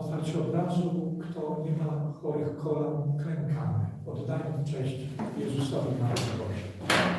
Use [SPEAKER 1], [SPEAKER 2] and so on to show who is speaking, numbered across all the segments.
[SPEAKER 1] otwarcie obrazu, kto nie ma chorych kolan, klękamy. Oddajmy cześć Jezusowi na Boże.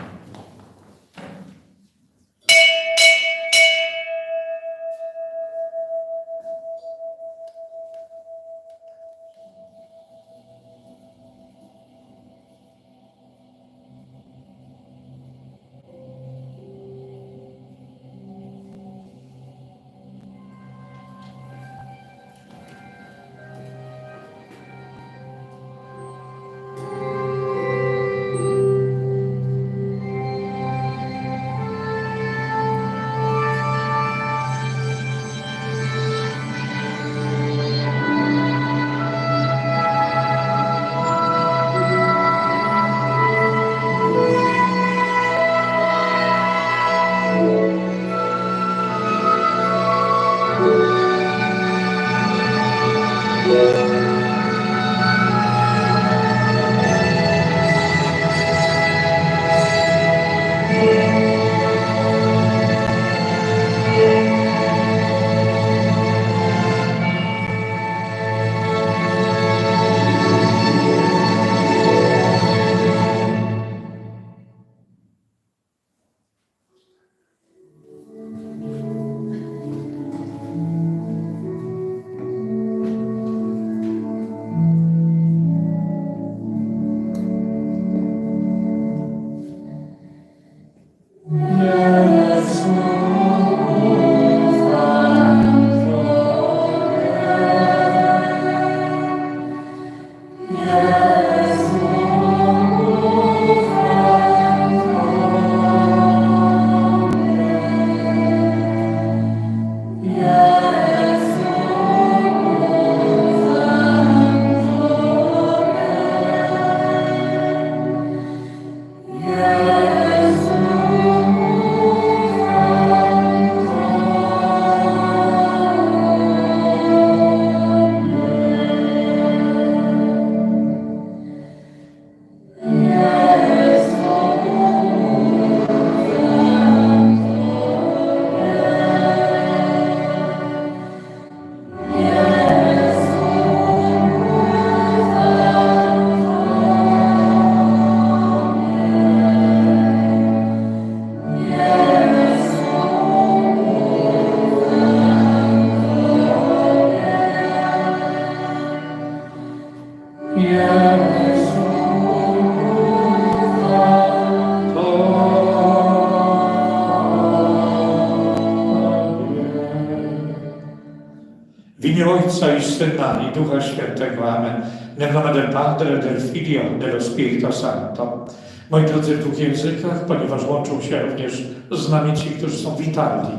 [SPEAKER 2] W imię Ojca i Syna i Ducha Świętego. Amen. Nel del Padre, del Figlio, dello Spirito Santo. Moi drodzy, w dwóch językach, ponieważ łączą się również z nami ci, którzy są w Italii,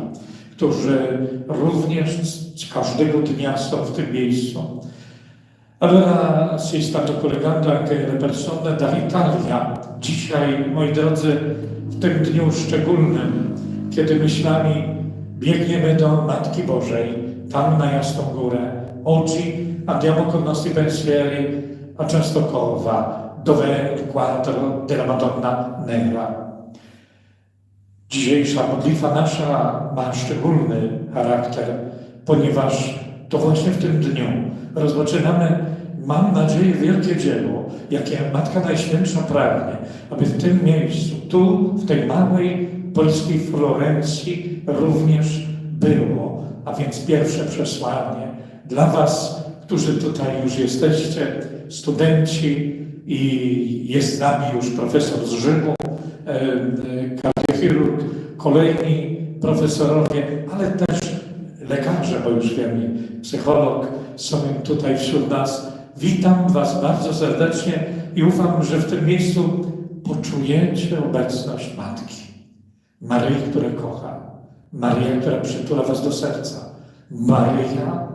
[SPEAKER 2] którzy również każdego dnia są w tym miejscu. Allora si sta collegando anche le persone dall'Italia. Dzisiaj, moi drodzy, w tym dniu szczególnym, kiedy myślami biegniemy do Matki Bożej, tam na Jasną Górę. Oggi andiamo con i nostri pensieri a Częstochowa, dove è il quadro della Madonna Nera. Dzisiejsza modlitwa nasza ma szczególny charakter, ponieważ to właśnie w tym dniu rozpoczynamy, mam nadzieję, wielkie dzieło, jakie Matka Najświętsza pragnie, aby w tym miejscu, tu, w tej małej polskiej Florencji również było. A więc pierwsze przesłanie dla Was, którzy tutaj już jesteście, studenci i jest z nami już profesor z Rzymu, kardiochirurg, kolejni profesorowie, ale też lekarze, bo już wiem, i psycholog są tutaj wśród nas. Witam Was bardzo serdecznie i ufam, że w tym miejscu poczujecie obecność Matki. Maryi, która kocha. Maryja, która przytula Was do serca. Maryja,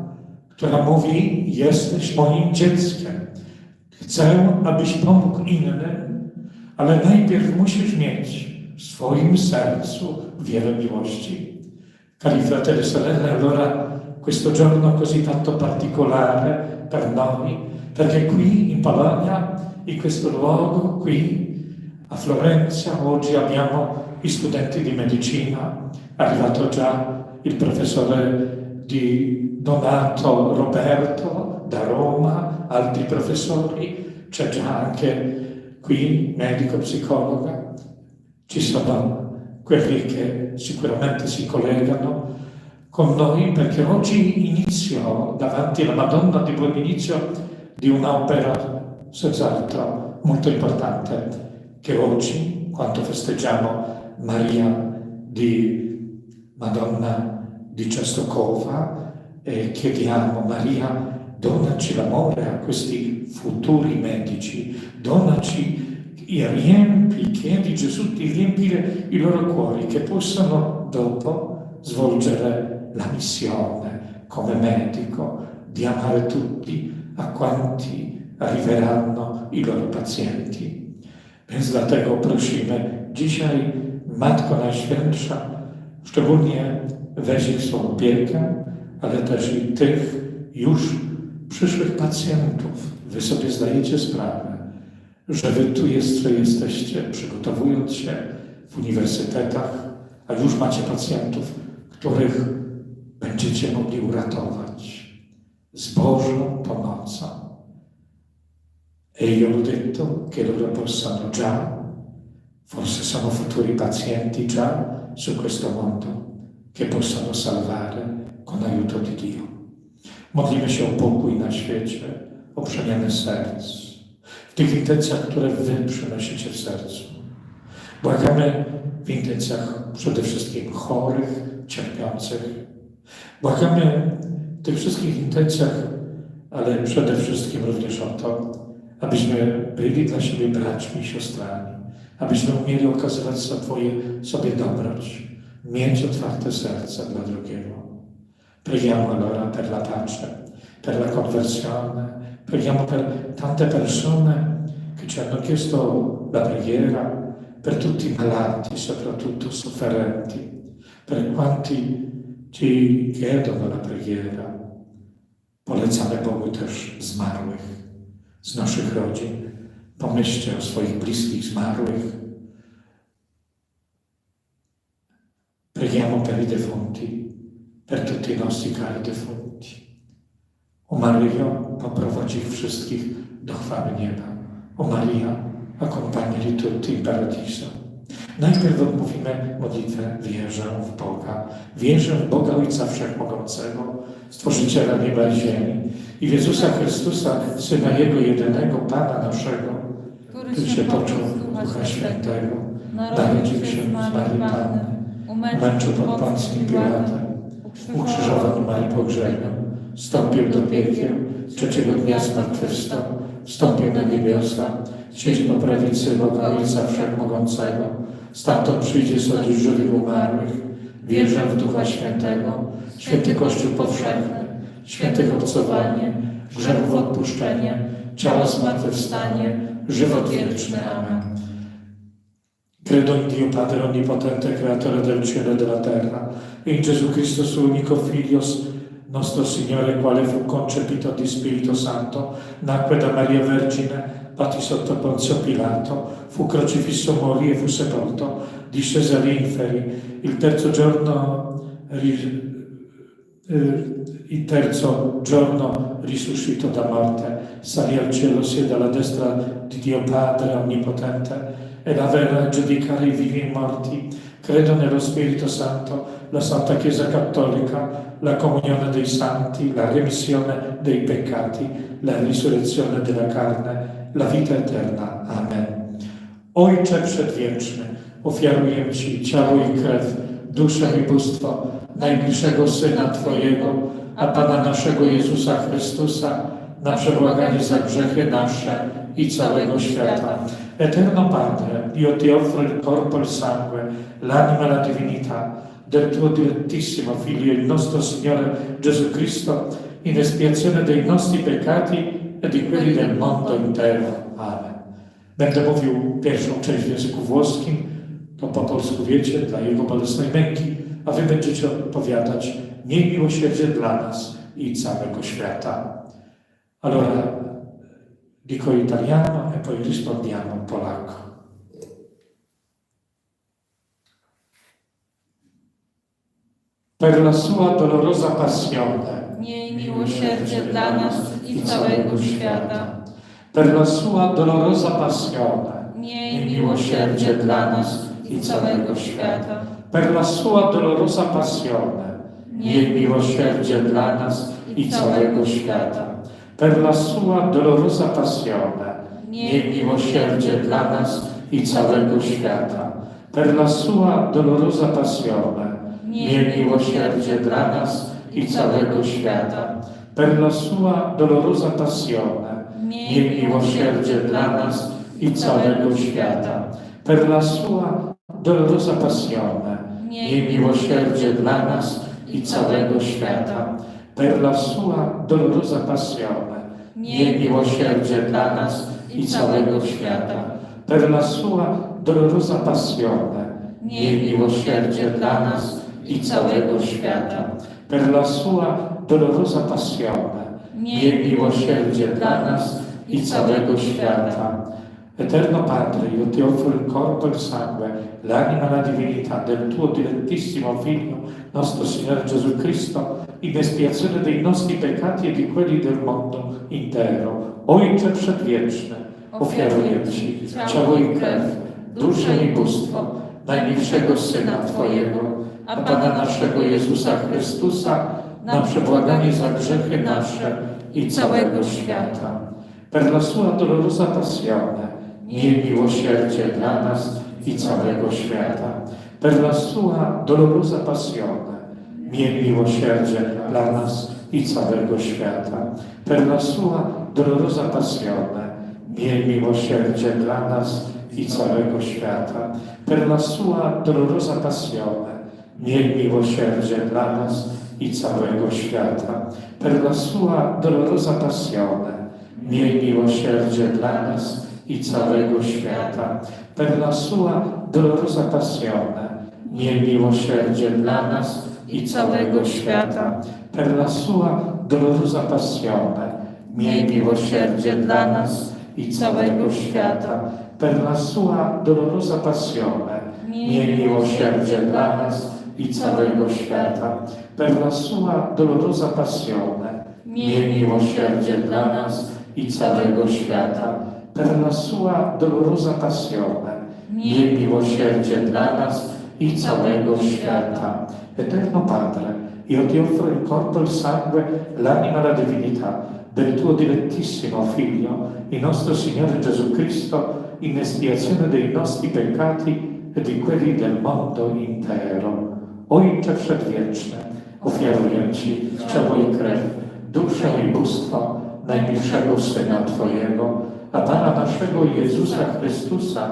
[SPEAKER 2] która mówi: Jesteś moim dzieckiem. Chcę, abyś pomógł innym, ale najpierw musisz mieć w swoim sercu wiele miłości. Cari fratelli e sorelle, allora questo giorno così tanto particolare per noi, perché qui in Polonia, in questo luogo, qui a Florenza, oggi abbiamo gli studenti di medicina, è arrivato già il professore di Donato Roberto da Roma, altri professori, c'è già anche qui medico psicologa, ci sono quelli che sicuramente si collegano con noi perché oggi inizio davanti alla Madonna di buon inizio di un'opera senz'altro molto importante che oggi, quando festeggiamo Maria di Madonna di Cestokova e chiediamo Maria donaci l'amore a questi futuri medici, donaci, riempi, chiedi Gesù di riempire i loro cuori che possano dopo svolgere la missione come medico di amare tutti a quanti arriveranno i loro pacjenci. Więc dlatego prosimy dzisiaj Matko Najświętsza, szczególnie weź ich swą opiekę, ale też i tych już przyszłych pacjentów. Wy sobie zdajecie sprawę, że wy tu jeszcze jesteście, przygotowując się w uniwersytetach, a już macie pacjentów, których będziecie mogli uratować z Bożą pomocą. E io ho detto che loro forse sono futuri pazienti già su questo mondo, che possano salvare con aiuto di Dio. Modlimy się o pokój na świecie, o przemianę serc, w tych intencjach, które Wy przynosicie w sercu. Błagamy w intencjach przede wszystkim chorych, cierpiących. Błagamy w tych wszystkich intencjach, ale przede wszystkim również o to, abyśmy byli dla siebie braćmi i siostrami, abyśmy umieli okazywać swoje, sobie dobroć, mieć otwarte serce dla drugiego. Preghiamo allora per la pace, per la conversione, preghiamo per tante persone che ci hanno chiesto la preghiera, per tutti i malati, soprattutto sofferenti, per quanti ci chiedono la preghiera. Polecamy Bogu też zmarłych z naszych rodzin. Pomyślcie o swoich bliskich zmarłych. Preghiamo per i defunti, per tutti i nostri cari defunti. O Maryjo, poprowadź ich wszystkich do chwały nieba. O Maria, accompagni li tutti in paradiso. Najpierw odmówimy modlitwę Wierzę w Boga. Wierzę w Boga Ojca Wszechmogącego, Stworzyciela nieba i ziemi i w Jezusa Chrystusa, Syna Jego jedynego, Pana naszego, który się począł Ducha Świętego, narodził się z Maryi Panny, męczył pod Pąckim Pilatem, ukrzyżowany Marii pogrzebem, wstąpił do piekieł, trzeciego dnia zmartwychwstał, wstąpił na niebiosa, siedzi po prawicy Boga Ojca Wszechmogącego, stamtąd przyjdzie sądzić żywych umarłych. Wierzę w Ducha Świętego, święty Kościół powszechny, świętych obcowanie, grzechów odpuszczenie, ciała zmartwychwstanie, żywot wieczny. Amen. Credo in Dio Padre Onnipotente, Creatore del cielo e della terra, e in Gesù Cristo suo unico Figlio, nostro Signore, quale fu concepito di Spirito Santo, nacque da Maria Vergine, pati sotto Ponzio Pilato, fu crocifisso, morì e fu sepolto, discese agli inferi, il terzo giorno, ri- eh, il terzo giorno risuscitò da morte, salì al cielo, siede alla destra di Dio Padre Onnipotente, e la vera a giudicare i vivi e i morti. Credo nello Spirito Santo, la Santa Chiesa Cattolica, la comunione dei santi, la remissione dei peccati, la risurrezione della carne, la vita eterna. Amen. Ojcze Przedwieczny, ofiaruję Ci ciało i krew, duszę i bóstwo najbliższego Syna Twojego, a Pana naszego Jezusa Chrystusa, na przebłaganie za grzechy nasze i całego świata. Eterno Padre, io ti offro il corpo e il sangue, l'anima e la divinità del tuo dilettissimo Figlio, il nostro Signore Gesù Cristo, in espiazione dei nostri peccati e di quelli del mondo intero. Amen. Będę mówił pierwszą część w języku włoskim, to po polsku wiecie, dla Jego bolesnej męki, a wy będziecie odpowiadać, miej miłosierdzie dla nas i całego świata. Allora, dico italiano e poi rispondiamo in polacco. per la sua dolorosa passione,
[SPEAKER 3] Miej miłosierdzie dla nas i całego świata.
[SPEAKER 2] per la sua dolorosa passione,
[SPEAKER 3] Miej miłosierdzie dla nas i całego świata.
[SPEAKER 2] per la sua dolorosa passione,
[SPEAKER 3] Miej miłosierdzie dla nas i całego świata.
[SPEAKER 2] per la sua dolorosa passione,
[SPEAKER 3] Miej miłosierdzie dla nas i całego świata.
[SPEAKER 2] per la sua dolorosa passione,
[SPEAKER 3] Miej miłosierdzie dla nas i całego świata.
[SPEAKER 2] per la sua dolorosa passione,
[SPEAKER 3] Miej miłosierdzie dla nas i całego świata.
[SPEAKER 2] per la sua dolorosa passione,
[SPEAKER 3] Miej miłosierdzie dla nas i całego świata.
[SPEAKER 2] per la sua dolorosa passione,
[SPEAKER 3] Miej miłosierdzie dla nas i całego świata.
[SPEAKER 2] per la sua dolorosa passione,
[SPEAKER 3] Miej miłosierdzie dla nas i całego świata.
[SPEAKER 2] per la sua dolorosa passione,
[SPEAKER 3] Miej miłosierdzie dla nas i całego świata.
[SPEAKER 2] Eterno Padre, io ti offro il corpo e il sangue, l'anima la divinità del tuo dilettissimo Figlio, nostro Signore Gesù Cristo, in espiazione dei nostri peccati e di quelli del mondo intero. Ojcze Przedwieczny, ofiaruję Ci ciało i krew, duszę i bóstwo najmilszego Syna Twojego, a Pana naszego Jezusa Chrystusa, na przebłaganie za grzechy nasze i całego świata. Per la sua dolorosa passione, miej miłosierdzie dla nas i całego świata. Per la sua dolorosa passione, miej miłosierdzie dla nas i całego świata. Per la sua dolorosa passione, miej miłosierdzie dla nas i całego świata. Per la sua dolorosa passione, miej miłosierdzie dla nas i całego świata. Per la sua dolorosa passione, Miej miłosierdzie dla nas i całego świata. Per la sua dolorosa passione. Miej miłosierdzie dla nas i całego świata. Per la sua dolorosa passione. Miej miłosierdzie dla nas i całego świata. Per la sua dolorosa passione. Miej miłosierdzie dla nas i całego świata. Per la sua dolorosa passione. Miej miłosierdzie dla nas i całego świata. Per la sua dolorosa passione. Miej miłosierdzie dla nas i całego świata. Eterno Padre, io ti offro il corpo e il sangue, l'anima e la divinità del tuo dilettissimo Figlio, il nostro Signore Gesù Cristo, in espiazione dei nostri peccati e di quelli del mondo intero. Ojcze Przedwieczny, ofiaruję Ci ciało i krew, duszę i bóstwo najmilszego Syna Twojego, Pana naszego Jezusa Chrystusa,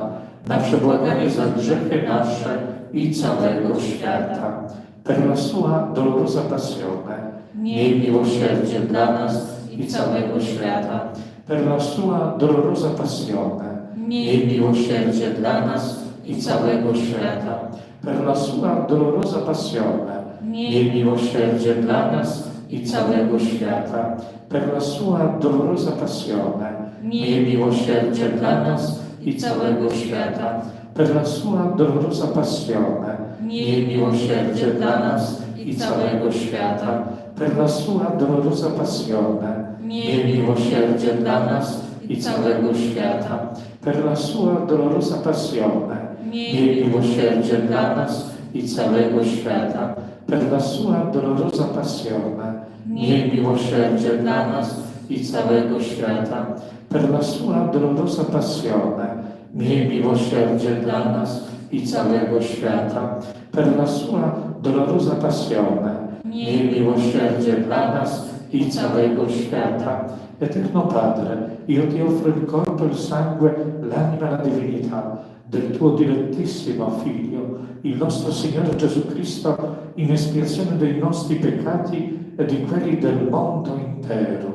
[SPEAKER 2] na przebłaganie za grzechy nasze i całego świata. Per la sua dolorosa passione,
[SPEAKER 3] Miej miłosierdzie dla nas i całego świata.
[SPEAKER 2] per la sua dolorosa passione,
[SPEAKER 3] Miej miłosierdzie dla nas i całego świata.
[SPEAKER 2] per la sua dolorosa passione,
[SPEAKER 3] Miej miłosierdzie dla nas i całego świata.
[SPEAKER 2] per la sua dolorosa passione,
[SPEAKER 3] Miej miłosierdzie dla nas i całego świata.
[SPEAKER 2] per la sua dolorosa passione,
[SPEAKER 3] Miej miłosierdzie dla nas i całego świata.
[SPEAKER 2] per la sua dolorosa passione,
[SPEAKER 3] Miej miłosierdzie dla nas i całego świata.
[SPEAKER 2] per la sua dolorosa passione,
[SPEAKER 3] Miej miłosierdzie dla nas i całego świata.
[SPEAKER 2] per la sua dolorosa passione,
[SPEAKER 3] Miej miłosierdzie dla nas i całego świata.
[SPEAKER 2] per la sua dolorosa passione,
[SPEAKER 3] Miej miłosierdzie dla nas i całego świata.
[SPEAKER 2] per la sua dolorosa passione,
[SPEAKER 3] Miej miłosierdzie dla nas i całego świata.
[SPEAKER 2] Eterno Padre, io ti offro il corpo il sangue, l'anima e la divinità del tuo dilettissimo Figlio, il nostro Signore Gesù Cristo, in espiazione dei nostri peccati e di quelli del mondo intero.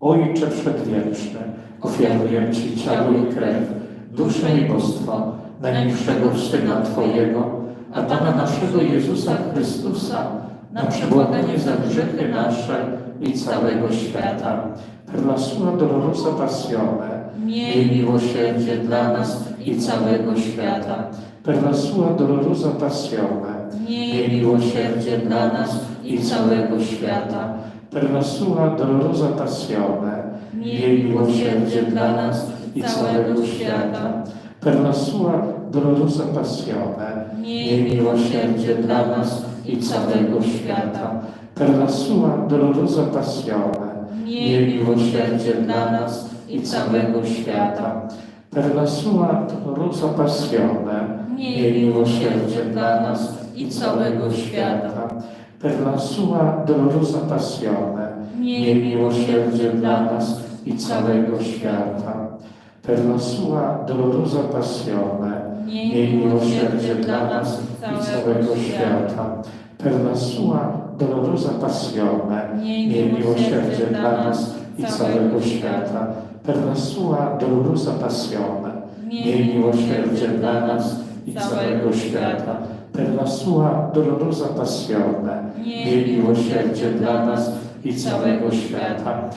[SPEAKER 2] Ojcze Przedwieczny, ofiaruję Ci ciało i krew, duszę i bóstwo najmilszego Syna Twojego, a Pana naszego Jezusa Chrystusa, na przebłaganie za grzechy nasze i całego świata. Per la sua dolorosa passione,
[SPEAKER 3] Miej miłosierdzie dla nas i całego świata.
[SPEAKER 2] per la sua dolorosa passione,
[SPEAKER 3] Miej miłosierdzie dla nas i całego świata. Per la sua dolorosa passione, miej miłosierdzie dla nas i całego świata. Per la sua dolorosa passione, miej miłosierdzie dla nas i całego świata. Per la sua dolorosa passione, miej miłosierdzie dla nas i całego świata. Per la sua dolorosa passione, miej miłosierdzie dla nas i całego świata. Per la sua dolorosa passione, miej miłosierdzie dla nas i całego świata. Per la sua dolorosa passione, miej miłosierdzie dla nas i całego świata. Per la sua dolorosa passione, miej miłosierdzie dla nas i całego świata. Per la sua dolorosa passione, miej miłosierdzie dla nas i całego świata. Per la sua dolorosa passione, miej miłosierdzie dla nas i całego świata.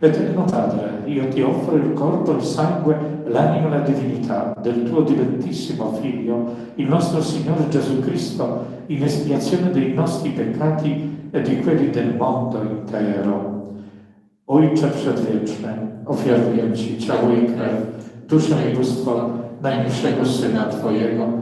[SPEAKER 2] Eterno Padre, io ti offro il corpo, il sangue, l'anima e la divinità del tuo dilettissimo Figlio, il nostro Signore Gesù Cristo, in espiazione dei nostri peccati e di quelli del mondo intero. Ojcze Przedwieczny, ofiaruję Ci ciało i krew, duszę i bóstwo najmilszego Syna Twojego,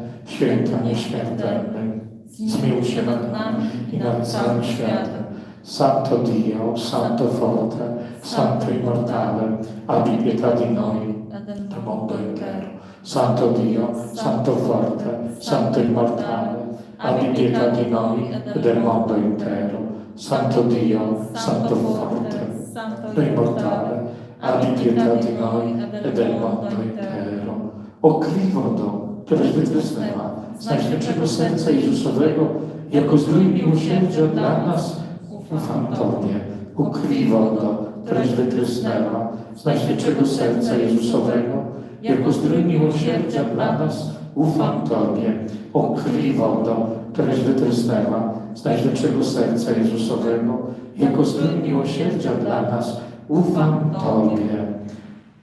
[SPEAKER 2] święty nieśmiertelny, zmiłuj się nad nami i nad całym światem. Santo Dio, Santo Forte, Santo Immortale, abbi pietà di noi, del mondo intero. Santo Dio, Santo Forte, Santo Immortale, abbi pietà di noi e del mondo intero. Santo Dio, Santo Forte, Santo Immortale, abbi pietà di noi e del mondo intero. O Kriwodo, któreś wytrysnęła z Najświętszego Serca Jezusowego, jako zdrój miłosierdzia dla nas, ufam Tobie. Ukryj wodo, któreś wytrysnęła z Najświętszego Serca Jezusowego, jako zdrój miłosierdzia dla nas, ufam Tobie. Ukryj wodo, któreś wytrysnęła z Najświętszego Serca Jezusowego, jako zdrój miłosierdzia dla nas, ufam Tobie.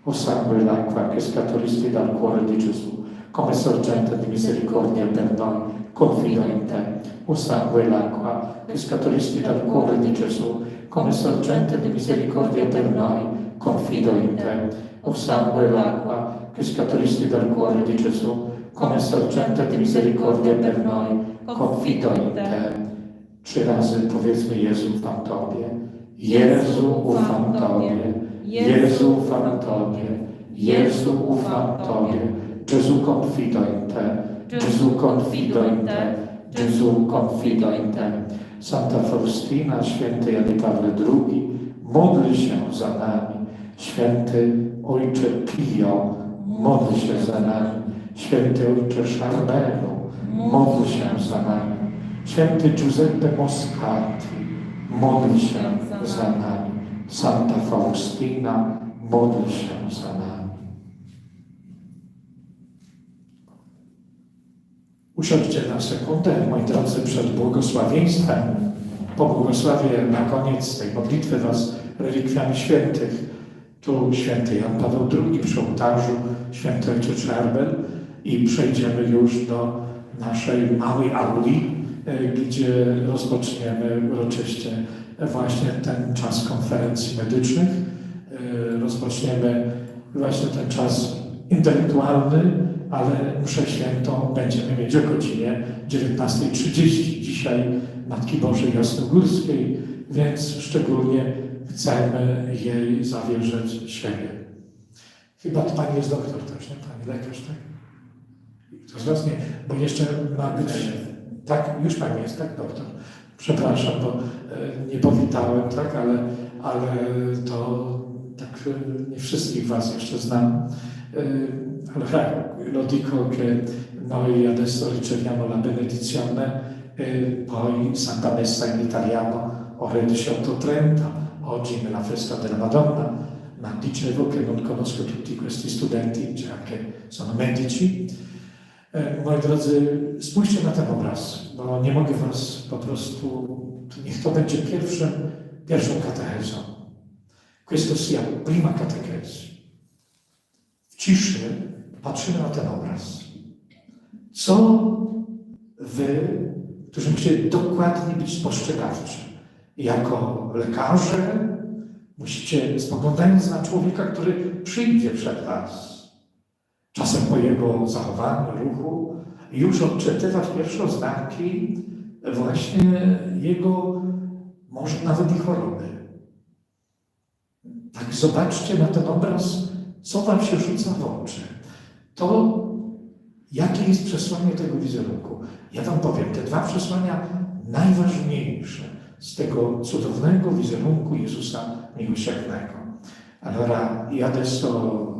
[SPEAKER 2] O sangue e l'acqua che scaturisti dal cuore di Gesù, come sorgente di misericordia per noi, confido in te. O sangue e l'acqua che scaturisti dal cuore di Gesù, come sorgente di misericordia per noi, confido in te. O sangue e l'acqua che scaturisti dal cuore di Gesù, come sorgente di misericordia per noi, confido in te. Trzy razy powiedzmy Jezu ufam Tobie. Jezu ufam Tobie. Jezu ufam Tobie. Jezu ufam Tobie. Gesù confido in te. Gesù confido in te. Gesù confido in te. Santa Faustina, święty Jany Paweł II, módl się za nami. Święty Ojcze Pio, módl się za nami. Święty Ojcze Szarmelu, módl się za nami. Święty Giuseppe Moscati, módl się za nami. Santa Faustina, módl się za nami. Usiądźcie na sekundę, moi drodzy, przed błogosławieństwem. pobłogosławię na koniec tej modlitwy Was relikwiami świętych. Tu święty Jan Paweł II przy ołtarzu, święty Czarbel i przejdziemy już do naszej małej auli, e, gdzie rozpoczniemy uroczyście właśnie ten czas konferencji medycznych. E, Rozpoczniemy właśnie ten czas intelektualny, ale mszę świętą będziemy mieć o godzinie 19.30 dzisiaj Matki Bożej Jasnogórskiej, więc szczególnie chcemy jej zawierzyć siebie. Chyba Pani jest doktor też, nie? Pani lekarz, tak? To z Was nie, bo jeszcze ma być... Tak, już Pani jest, tak, doktor? Przepraszam, bo e, nie powitałem, tak, ale, ale to tak e, nie wszystkich Was jeszcze znam. Eh, allora, lo dico che noi adesso riceviamo la benedizione e poi Santa Messa in italiano ore 18.30, oggi nella festa della Madonna, ma dicevo che non conosco tutti questi studenti, c'è anche, sono medici. Moi drodzy, spójrzcie na ten obraz, bo nie mogę Was po prostu, niech to będzie pierwszym, pierwszą katechezą. Questo sia prima catechesi w ciszy patrzymy na ten obraz. Co wy, którzy musicie dokładnie być spostrzegawczy, jako lekarze, musicie, spoglądając na człowieka, który przyjdzie przed was, czasem po jego zachowaniu, ruchu, już odczytywać pierwsze oznaki właśnie jego, może nawet i choroby. Tak zobaczcie na ten obraz, co wam się rzuca w oczy. To, jakie jest przesłanie tego wizerunku. Ja wam powiem, te dwa przesłania najważniejsze z tego cudownego wizerunku Jezusa Miłosiernego. Allora, io adesso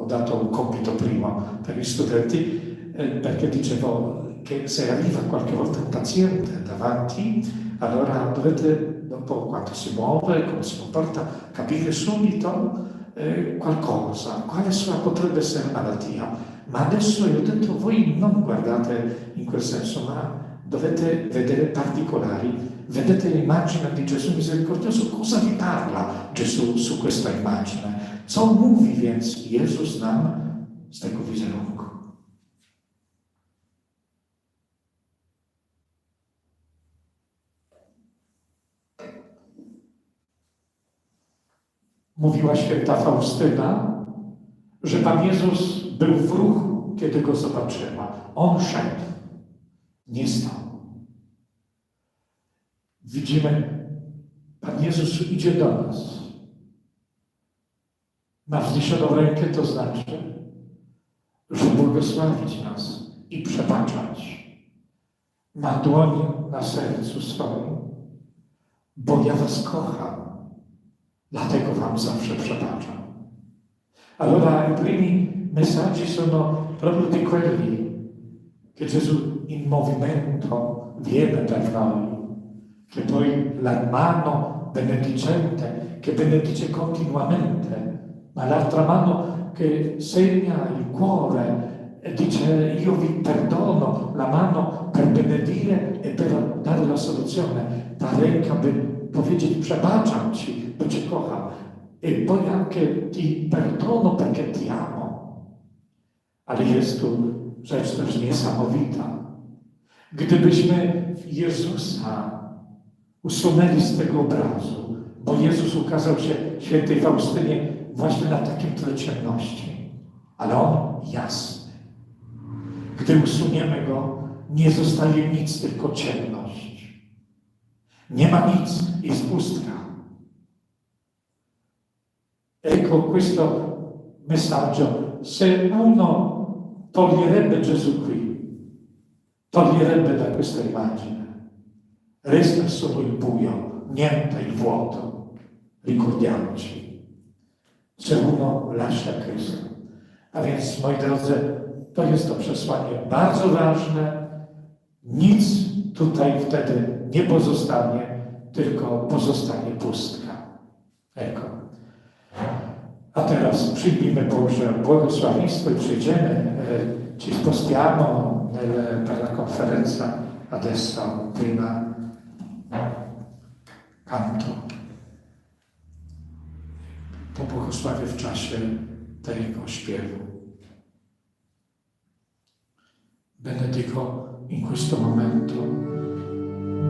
[SPEAKER 2] ho dato un compito primo per gli studenti eh, perché dicevo che se arriva qualche volta un paziente davanti, allora dovete, dopo quanto si muove, come si comporta, capire subito eh, qualcosa, quale sua potrebbe essere malattia. Ma adesso io ho detto, voi non guardate in quel senso, ma dovete vedere particolari. Vedete l'immagine di Gesù misericordioso, cosa vi parla Gesù su questa immagine? Co mówi więc Jezus nam z tego wizerunku? Mówiła święta Faustyna, że Pan Jezus był w ruchu, kiedy go zobaczyła. On szedł, nie stał. Widzimy, Pan Jezus idzie do nas. Ma wzniesioną rękę, to znaczy, że błogosławić nas i przebaczać. Ma dłoń na sercu swoim, bo ja was kocham. Dlatego Wam zawsze przebaczam. Allora i primi messaggi sono proprio di quelli che Gesù in movimento viene per noi, che poi la mano benedicente che benedice continuamente, ma l'altra mano che segna il cuore e dice io vi perdono, la mano per benedire e per dare la soluzione, ta ręka powiedzieć przebaczam Ci, bo Cię kocham. E poi anche ti perdono perché ti amo. Ale jest tu rzecz też niesamowita. Gdybyśmy Jezusa usunęli z tego obrazu, bo Jezus ukazał się świętej Faustynie właśnie na takim tle ciemności, ale On jasny. Gdy usuniemy Go, nie zostaje nic, tylko ciemność. Nie ma nic, jest pustka. Ecco questo messaggio. Se uno toglierebbe Gesù qui, toglierebbe da questa immagine, resta solo il buio, niente il vuoto. Ricordiamoci, se uno lascia Cristo. A więc, moi drodzy, to jest to przesłanie bardzo ważne. Nic tutaj wtedy nie pozostanie, tylko pozostanie pustka. Eko. A teraz przyjmijmy Boże błogosławieństwo i przyjdziemy, ci spostiamo la conferenza adesso prima canto. Pobłogosławię w czasie tego śpiewu. Benedico in questo momento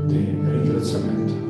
[SPEAKER 2] di ringraziamento.